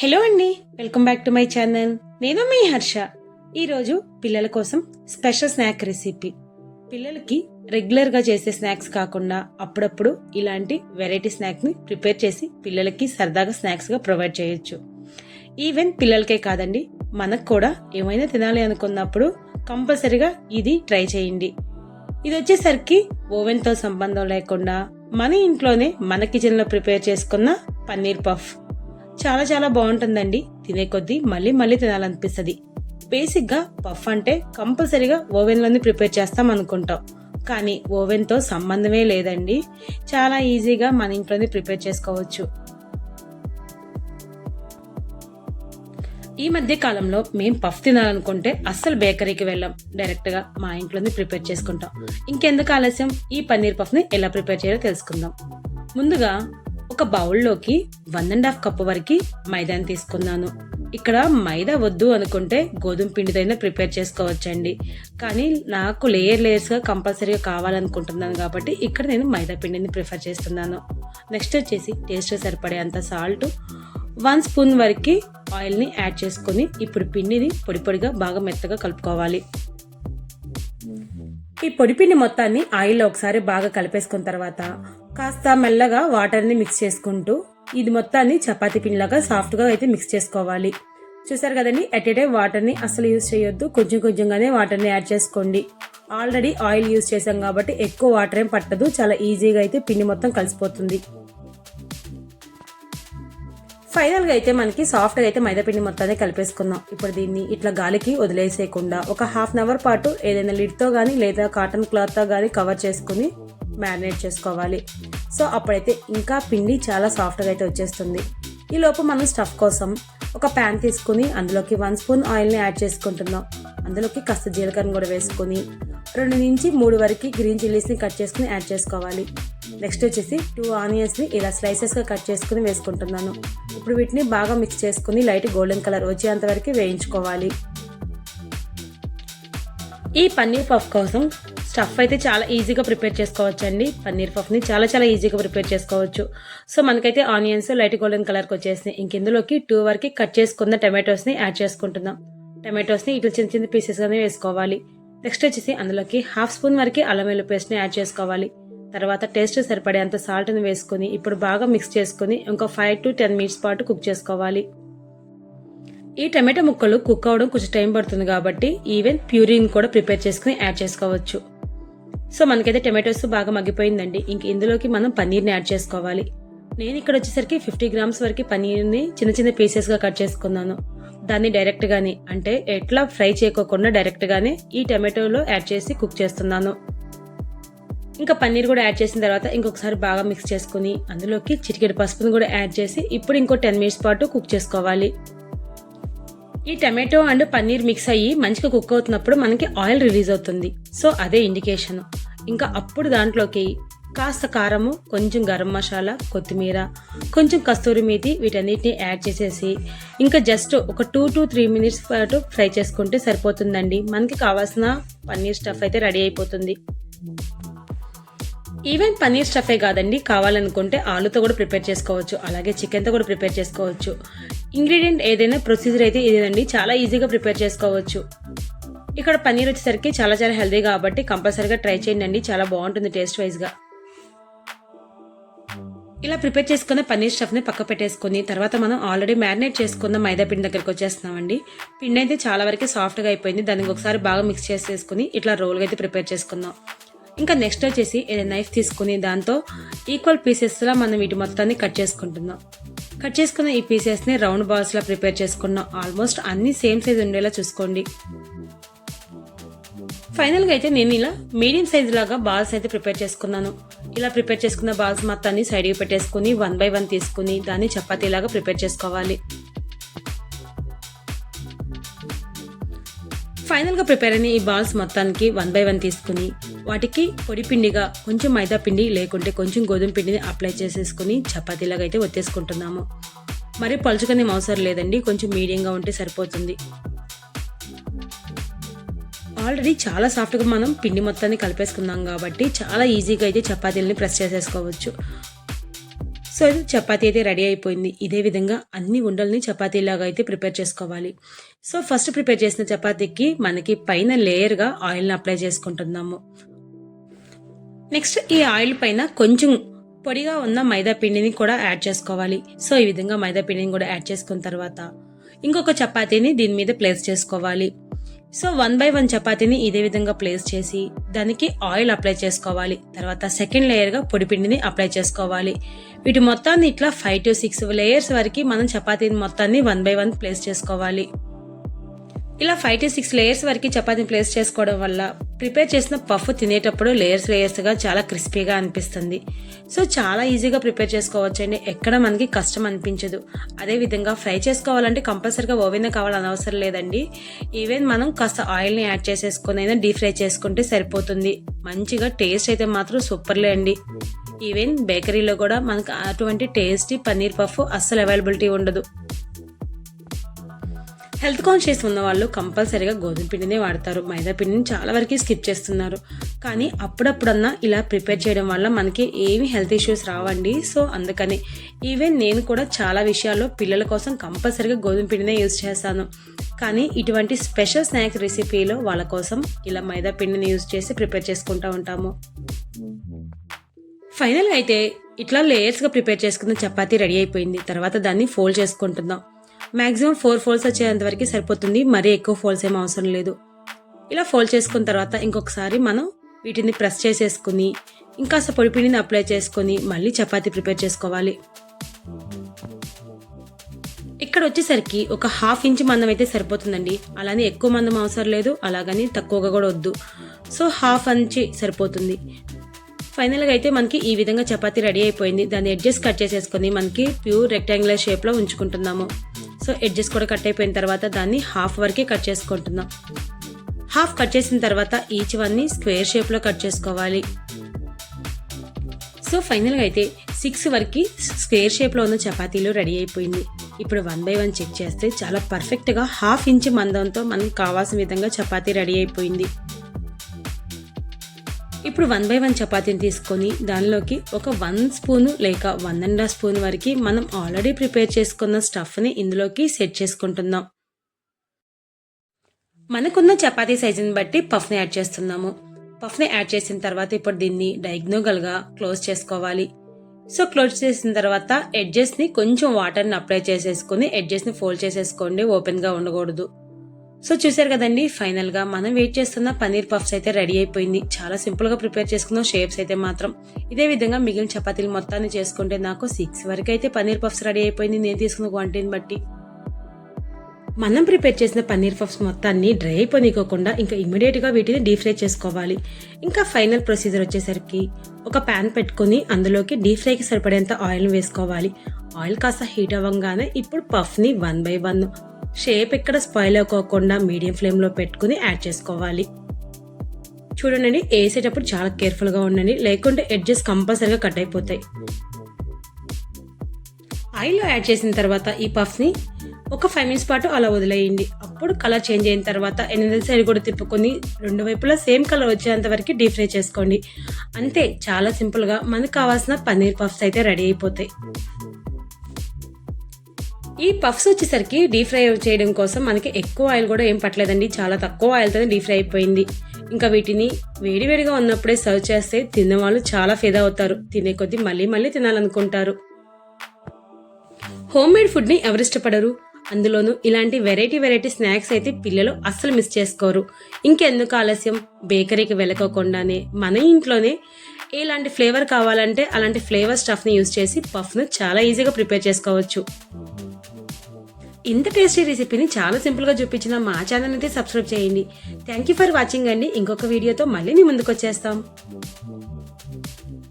Hello అండి welcome back to my channel. నేను మీ హర్ష. ఈరోజు పిల్లల కోసం స్పెషల్ స్నాక్ రెసిపీ. పిల్లలకి రెగ్యులర్గా చేసే స్నాక్స్ కాకుండా అప్పుడప్పుడు ఇలాంటి వెరైటీ స్నాక్ని ప్రిపేర్ చేసి పిల్లలకి సరదాగా స్నాక్స్గా ప్రొవైడ్ చేయొచ్చు. ఈవెన్ పిల్లలకే కాదండి మనకు కూడా ఏమైనా తినాలి అనుకున్నప్పుడు కంపల్సరిగా ఇది ట్రై చేయండి. ఇది వచ్చేసరికి ఓవెన్తో సంబంధం లేకుండా మన ఇంట్లోనే మన కిచెన్లో ప్రిపేర్ చేసుకున్న పన్నీర్ పఫ్. చాలా చాలా బాగుంటుందండి. తినే కొద్దీ మళ్ళీ మళ్ళీ తినాలనిపిస్తుంది. బేసిక్గా పఫ్ అంటే కంపల్సరీగా ఓవెన్లోనే ప్రిపేర్ చేస్తాం అనుకుంటాం. కానీ ఓవెన్తో సంబంధమే లేదండి. చాలా ఈజీగా మన ఇంట్లోనే ప్రిపేర్ చేసుకోవచ్చు. ఈ మధ్య కాలంలో మేము పఫ్ తినాలనుకుంటే అస్సలు బేకరీకి వెళ్ళాం. డైరెక్ట్గా మా ఇంట్లోనే ప్రిపేర్ చేసుకుంటాం. ఇంకెందుకు ఆలస్యం? ఈ పన్నీర్ పఫ్ని ఎలా ప్రిపేర్ చేయాలో తెలుసుకుందాం. ముందుగా ఒక బౌల్లోకి వన్ అండ్ హాఫ్ కప్ వరకు మైదాని తీసుకున్నాను. ఇక్కడ మైదా వద్దు అనుకుంటే గోధుమ పిండితోనే ప్రిపేర్ చేసుకోవచ్చండి. కానీ నాకు లేయర్ లేయర్స్గా కంపల్సరీగా కావాలనుకుంటున్నాను కాబట్టి ఇక్కడ నేను మైదా పిండిని ప్రిఫర్ చేస్తున్నాను. నెక్స్ట్ వచ్చేసి టేస్ట్ సరిపడే అంత సాల్ట్. వన్ స్పూన్ వరకు ఆయిల్ని యాడ్ చేసుకొని ఇప్పుడు పిండిని పొడి పొడిగా బాగా మెత్తగా కలుపుకోవాలి. ఈ పొడిపిండి మొత్తాన్ని ఆయిల్లో ఒకసారి బాగా కలిపేసుకున్న తర్వాత కాస్త మెల్లగా వాటర్ని మిక్స్ చేసుకుంటూ ఇది మొత్తాన్ని చపాతీ పిండిలాగా సాఫ్ట్గా అయితే మిక్స్ చేసుకోవాలి. చూసారు కదండి? ఎట్ ఏ టైం వాటర్ని అసలు యూజ్ చేయొద్దు. కొంచెం కొంచెంగానే వాటర్ని యాడ్ చేసుకోండి. ఆల్రెడీ ఆయిల్ యూజ్ చేసాం కాబట్టి ఎక్కువ వాటర్ ఏం పట్టదు. చాలా ఈజీగా అయితే పిండి మొత్తం కలిసిపోతుంది. ఫైనల్గా అయితే మనకి సాఫ్ట్గా అయితే మైదాపిండి మొత్తాన్ని కలిపేసుకుందాం. ఇప్పుడు దీన్ని ఇట్లా గాలికి వదిలేసేయకుండా ఒక హాఫ్ అన్ అవర్ పాటు ఏదైనా లిడ్తో కానీ లేదా కాటన్ క్లాత్తో కానీ కవర్ చేసుకుని మ్యారినేట్ చేసుకోవాలి. సో అప్పుడైతే ఇంకా పిండి చాలా సాఫ్ట్గా అయితే వచ్చేస్తుంది. ఈ లోపు మనం స్టఫ్ కోసం ఒక ప్యాన్ తీసుకుని అందులోకి వన్ స్పూన్ ఆయిల్ని యాడ్ చేసుకుంటున్నాం. అందులోకి కాస్త జీలకర్రను కూడా వేసుకొని రెండు నుంచి మూడు వరకు గ్రీన్ చిల్లీస్ని కట్ చేసుకుని యాడ్ చేసుకోవాలి. నెక్స్ట్ వచ్చేసి టూ ఆనియన్స్ని ఇలా స్లైసెస్గా కట్ చేసుకుని వేసుకుంటున్నాను. ఇప్పుడు వీటిని బాగా మిక్స్ చేసుకుని లైట్ గోల్డెన్ కలర్ వచ్చేంత వరకు వేయించుకోవాలి. ఈ పన్నీర్ పఫ్ కోసం స్టఫ్ అయితే చాలా ఈజీగా ప్రిపేర్ చేసుకోవచ్చు అండి పన్నీర్ పఫ్ని చాలా చాలా ఈజీగా ప్రిపేర్ చేసుకోవచ్చు. సో మనకైతే ఆనియన్స్ లైట్ గోల్డెన్ కలర్కి వచ్చేసినాయి. ఇంకెందులోకి టూ వరకు కట్ చేసుకున్న టమాటోస్ని యాడ్ చేసుకుంటున్నాం. టమాటోస్ని ఇట్లా చిన్న చిన్న పీసెస్గానే వేసుకోవాలి. నెక్స్ట్ వచ్చేసి అందులోకి హాఫ్ స్పూన్ వరకు అల్లం వెల్లుల్లి పేస్ట్ని యాడ్ చేసుకోవాలి. తర్వాత టేస్ట్ సరిపడేంత సాల్ట్ని వేసుకుని ఇప్పుడు బాగా మిక్స్ చేసుకొని ఇంకో ఫైవ్ టు టెన్ మినిట్స్ పాటు కుక్ చేసుకోవాలి. ఈ టమాటా ముక్కలు కుక్ అవడం కొంచెం టైం పడుతుంది కాబట్టి ఈవెన్ ప్యూరీని కూడా ప్రిపేర్ చేసుకుని యాడ్ చేసుకోవచ్చు. సో మనకైతే టమాటోస్ బాగా మగ్గిపోయిందండి. ఇంక ఇందులోకి మనం పన్నీర్ని యాడ్ చేసుకోవాలి. నేను ఇక్కడ వచ్చేసరికి ఫిఫ్టీ గ్రామ్స్ వరకు పన్నీర్ని చిన్న చిన్న పీసెస్గా కట్ చేసుకున్నాను. దాన్ని డైరెక్ట్గానే అంటే ఎట్లా ఫ్రై చేయకోకుండా డైరెక్ట్గానే ఈ టమాటోలో యాడ్ చేసి కుక్ చేస్తున్నాను. ఇంకా పన్నీర్ కూడా యాడ్ చేసిన తర్వాత ఇంకొకసారి బాగా మిక్స్ చేసుకుని అందులోకి చిటికెడు పసుపుని కూడా యాడ్ చేసి ఇప్పుడు ఇంకో టెన్ మినిట్స్ పాటు కుక్ చేసుకోవాలి. ఈ టమాటో అండ్ పన్నీర్ మిక్స్ అయ్యి మంచిగా కుక్ అవుతున్నప్పుడు మనకి ఆయిల్ రిలీజ్ అవుతుంది. సో అదే ఇండికేషన్. ఇంకా అప్పుడు దాంట్లోకి కాస్త కారము కొంచెం గరం మసాలా కొత్తిమీర కొంచెం కస్తూరి మేతి వీటన్నిటిని యాడ్ చేసేసి ఇంకా జస్ట్ ఒక టూ టు త్రీ మినిట్స్ పాటు ఫ్రై చేసుకుంటే సరిపోతుందండి. మనకి కావాల్సిన పన్నీర్ స్టఫ్ అయితే రెడీ అయిపోతుంది. ఈవెన్ పన్నీర్ స్టఫే కాదండి కావాలనుకుంటే ఆలుతో కూడా ప్రిపేర్ చేసుకోవచ్చు. అలాగే చికెన్తో కూడా ప్రిపేర్ చేసుకోవచ్చు. ఇంగ్రీడియంట్ ఏదైనా ప్రొసీజర్ అయితే ఇదేనండి. చాలా ఈజీగా ప్రిపేర్ చేసుకోవచ్చు. ఇక్కడ పన్నీర్ వచ్చేసరికి చాలా చాలా హెల్దీ కాబట్టి కంపల్సరీగా ట్రై చేయండి చాలా బాగుంటుంది టేస్ట్ వైజ్గా ఇలా ప్రిపేర్ చేసుకున్న పన్నీర్ స్టఫ్ని పక్క పెట్టేసుకుని తర్వాత మనం ఆల్రెడీ మ్యారినేట్ చేసుకున్న మైదా పిండి దగ్గరికి వచ్చేస్తున్నామండి. పిండి అయితే చాలా వరకు సాఫ్ట్గా అయిపోయింది. దానికి ఒకసారి బాగా మిక్స్ చేసేసుకుని ఇట్లా రోల్గా అయితే ప్రిపేర్ చేసుకుందాం. ఇంకా నెక్స్ట్ వచ్చేసి ఏదైనా నైఫ్ తీసుకుని దాంతో ఈక్వల్ పీసెస్లా మనం వీటి మొత్తాన్ని కట్ చేసుకుంటున్నాం. కట్ చేసుకున్న ఈ పీసెస్ని రౌండ్ బాల్స్లా ప్రిపేర్ చేసుకున్న ఆల్మోస్ట్ అన్ని సేమ్ సైజ్ ఉండేలా చూసుకోండి. ఫైనల్గా అయితే నేను ఇలా మీడియం సైజ్ లాగా బాల్స్ అయితే ప్రిపేర్ చేసుకున్నాను. ఇలా ప్రిపేర్ చేసుకున్న బాల్స్ మొత్తాన్ని సైడ్కి పెట్టేసుకుని వన్ బై వన్ తీసుకుని దాన్ని చపాతీలాగా ప్రిపేర్ చేసుకోవాలి. ఫైనల్గా ప్రిపేర్ అయిన ఈ బాల్స్ మొత్తానికి వన్ బై వన్ తీసుకుని వాటికి పొడి పిండిగా కొంచెం మైదా పిండి లేకుంటే కొంచెం గోధుమ పిండిని అప్లై చేసేసుకుని చపాతీలాగా అయితే ఒత్తేసుకుంటున్నాము. మరి పలుచుకునే అవసరం లేదండి కొంచెం మీడియంగా ఉంటే సరిపోతుంది. ఆల్రెడీ చాలా సాఫ్ట్గా మనం పిండి మొత్తాన్ని కలిపేసుకున్నాం కాబట్టి చాలా ఈజీగా అయితే చపాతీలని ప్రెస్ చేసేసుకోవచ్చు. సో ఇది చపాతీ అయితే రెడీ అయిపోయింది. ఇదే విధంగా అన్ని ఉండల్ని చపాతీలాగా అయితే ప్రిపేర్ చేసుకోవాలి. సో ఫస్ట్ ప్రిపేర్ చేసిన చపాతీకి మనకి పైన లేయర్గా ఆయిల్ని అప్లై చేసుకుంటున్నాము. నెక్స్ట్ ఈ ఆయిల్ పైన కొంచెం పొడిగా ఉన్న మైదా పిండిని కూడా యాడ్ చేసుకోవాలి. సో ఈ విధంగా మైదా పిండిని కూడా యాడ్ చేసుకున్న తర్వాత ఇంకొక చపాతీని దీని మీద ప్లేస్ చేసుకోవాలి. సో వన్ బై వన్ చపాతీని ఇదే విధంగా ప్లేస్ చేసి దానికి ఆయిల్ అప్లై చేసుకోవాలి. తర్వాత సెకండ్ లేయర్గా పొడి పిండిని అప్లై చేసుకోవాలి. వీటి మొత్తాన్ని ఇట్లా ఫైవ్ టు సిక్స్ లేయర్స్ వరకు మనం చపాతీని మొత్తాన్ని వన్ బై వన్ ప్లేస్ చేసుకోవాలి. ఇలా ఫైవ్ టు సిక్స్ లేయర్స్ వరకు చపాతీని ప్లేస్ చేసుకోవడం వల్ల ప్రిపేర్ చేసిన పఫ్ తినేటప్పుడు లేయర్స్ లేయర్స్గా చాలా క్రిస్పీగా అనిపిస్తుంది. సో చాలా ఈజీగా ప్రిపేర్ చేసుకోవచ్చు అండి. ఎక్కడ మనకి కష్టం అనిపించదు. అదేవిధంగా ఫ్రై చేసుకోవాలంటే కంపల్సరీగా ఓవెన్ కావాలని అవసరం లేదండి. ఈవెన్ మనం కాస్త ఆయిల్ని యాడ్ చేసేసుకొని అయినా డీప్ ఫ్రై చేసుకుంటే సరిపోతుంది. మంచిగా టేస్ట్ అయితే మాత్రం సూపర్లే అండి. ఈవెన్ బేకరీలో కూడా మనకు అటువంటి టేస్టీ పన్నీర్ పఫ్ అస్సలు అవైలబిలిటీ ఉండదు. హెల్త్ కాన్షియస్ ఉన్న వాళ్ళు కంపల్సరీగా గోధుమ పిండినే వాడతారు. మైదా పిండిని చాలా వరకు స్కిప్ చేస్తున్నారు. కానీ అప్పుడప్పుడన్నా ఇలా ప్రిపేర్ చేయడం వల్ల మనకి ఏమి హెల్త్ ఇష్యూస్ రావండి. సో అందుకని ఈవెన్ నేను కూడా చాలా విషయాల్లో పిల్లల కోసం కంపల్సరీగా గోధుమ పిండినే యూజ్ చేస్తాను. కానీ ఇటువంటి స్పెషల్ స్నాక్స్ రెసిపీలో వాళ్ళ కోసం ఇలా మైదా పిండిని యూజ్ చేసి ప్రిపేర్ చేసుకుంటూ ఉంటాము. ఫైనల్ అయితే ఇట్లా లేయర్స్గా ప్రిపేర్ చేసుకున్న చపాతీ రెడీ అయిపోయింది. తర్వాత దాన్ని ఫోల్డ్ చేసుకుంటున్నాం. మ్యాక్సిమం ఫోర్ ఫోల్డ్స్ వచ్చేంత వరకు సరిపోతుంది. మరీ ఎక్కువ ఫోల్డ్స్ ఏం అవసరం లేదు. ఇలా ఫోల్డ్ చేసుకున్న తర్వాత ఇంకొకసారి మనం వీటిని ప్రెస్ చేసేసుకుని ఇంకాస్త పొడి పిండిని అప్లై చేసుకొని మళ్ళీ చపాతీ ప్రిపేర్ చేసుకోవాలి. ఇక్కడ వచ్చేసరికి ఒక హాఫ్ ఇంచ్ మందం అయితే సరిపోతుందండి. అలానే ఎక్కువ మందం అవసరం లేదు అలాగని తక్కువగా కూడా వద్దు. సో హాఫ్ ఇంచి సరిపోతుంది. ఫైనల్గా అయితే మనకి ఈ విధంగా చపాతీ రెడీ అయిపోయింది. దాన్ని ఎడ్జెస్ కట్ చేసేసుకొని మనకి ప్యూర్ రెక్టాంగులర్ షేప్లో ఉంచుకుంటున్నాము. సో ఎడ్జెస్ కూడా కట్ అయిపోయిన తర్వాత దాన్ని హాఫ్ వరకే కట్ చేసుకుంటున్నాం. హాఫ్ కట్ చేసిన తర్వాత ఈచ్ వన్ని స్క్వేర్ షేప్లో కట్ చేసుకోవాలి. సో ఫైనల్గా అయితే సిక్స్ వరకు స్క్వేర్ షేప్లో ఉన్న చపాతీలు రెడీ అయిపోయింది. ఇప్పుడు వన్ బై వన్ చెక్ చేస్తే చాలా పర్ఫెక్ట్గా హాఫ్ ఇంచ్ మందంతో మనకు కావాల్సిన విధంగా చపాతీ రెడీ అయిపోయింది. ఇప్పుడు వన్ బై వన్ చపాతీని తీసుకొని దానిలోకి ఒక వన్ స్పూను లేక వన్ అండ్ హాఫ్ స్పూన్ వరకు మనం ఆల్రెడీ ప్రిపేర్ చేసుకున్న స్టఫ్ని ఇందులోకి సెట్ చేసుకుంటున్నాం. మనకున్న చపాతీ సైజుని బట్టి పఫ్ని యాడ్ చేస్తున్నాము. పఫ్ని యాడ్ చేసిన తర్వాత ఇప్పుడు దీన్ని డయాగ్నోగల్గా క్లోజ్ చేసుకోవాలి. సో క్లోజ్ చేసిన తర్వాత ఎడ్జెస్ని కొంచెం వాటర్ని అప్లై చేసేసుకుని ఎడ్జెస్ని ఫోల్డ్ చేసేసుకోండి ఓపెన్గా ఉండకూడదు. సో చూసారు కదండి ఫైనల్గా మనం వెయిట్ చేస్తున్న పన్నీర్ పఫ్స్ అయితే రెడీ అయిపోయింది. చాలా సింపుల్గా ప్రిపేర్ చేసుకున్న షేప్స్ అయితే మాత్రం. ఇదే విధంగా మిగిలిన చపాతీలు మొత్తాన్ని చేసుకుంటే నాకు సిక్స్ వరకు అయితే పన్నీర్ పఫ్స్ రెడీ అయిపోయింది నేను తీసుకున్న క్వాంటిటీని బట్టి. మనం ప్రిపేర్ చేసిన పన్నీర్ పఫ్స్ మొత్తాన్ని డ్రై అయిపోనికోకుండా ఇంకా ఇమీడియట్గా వీటిని డీప్ ఫ్రై చేసుకోవాలి. ఇంకా ఫైనల్ ప్రొసీజర్ వచ్చేసరికి ఒక ప్యాన్ పెట్టుకుని అందులోకి డీప్ ఫ్రైకి సరిపడేంత ఆయిల్ వేసుకోవాలి. ఆయిల్ కాస్త హీట్ అవ్వగానే ఇప్పుడు పఫ్ని వన్ బై వన్ షేప్ ఎక్కడ స్పాయిల్ అవ్వకోకుండా మీడియం ఫ్లేమ్లో పెట్టుకుని యాడ్ చేసుకోవాలి. చూడండి వేసేటప్పుడు చాలా కేర్ఫుల్గా ఉండండి. లేకుంటే ఎడ్జెస్ కంపల్సరీగా కట్ అయిపోతాయి. ఆయిల్లో యాడ్ చేసిన తర్వాత ఈ పఫ్స్ని ఒక ఫైవ్ మినిట్స్ పాటు అలా వదిలేయండి. అప్పుడు కలర్ చేంజ్ అయిన తర్వాత ఎనిమిది సైడ్ కూడా తిప్పుకొని రెండు వైపులా సేమ్ కలర్ వచ్చేంత వరకు డీప్ ఫ్రై చేసుకోండి. అంతే చాలా సింపుల్గా మనకు కావాల్సిన పన్నీర్ పఫ్స్ అయితే రెడీ అయిపోతాయి. ఈ పఫ్స్ వచ్చేసరికి డీప్ ఫ్రై చేయడం కోసం మనకి ఎక్కువ ఆయిల్ కూడా ఏం పట్టలేదండి. చాలా తక్కువ ఆయిల్తో డీప్ ఫ్రై అయిపోయింది. ఇంకా వీటిని వేడివేడిగా ఉన్నప్పుడే సర్వ్ చేస్తే తిన్న వాళ్ళు చాలా ఫిదా అవుతారు. తినే కొద్దీ మళ్ళీ మళ్ళీ తినాలనుకుంటారు. హోమ్ మేడ్ ఫుడ్ని ఎవరు ఇష్టపడరు? అందులోనూ ఇలాంటి వెరైటీ వెరైటీ స్నాక్స్ అయితే పిల్లలు అస్సలు మిస్ చేసుకోరు. ఇంకెందుకు ఆలస్యం? బేకరీకి వెళ్ళకోకుండానే మన ఇంట్లోనే ఎలాంటి ఫ్లేవర్ కావాలంటే అలాంటి ఫ్లేవర్ స్టఫ్ని యూజ్ చేసి పఫ్ను చాలా ఈజీగా ప్రిపేర్ చేసుకోవచ్చు. ఇంత టేస్టీ రెసిపీని చాలా సింపుల్గా చూపించిన మా ఛానల్ అయితే సబ్స్క్రైబ్ చేయండి. థ్యాంక్ యూ ఫర్ వాచింగ్ అండి. ఇంకొక వీడియోతో మళ్ళీ మీ ముందుకు వచ్చేస్తాం.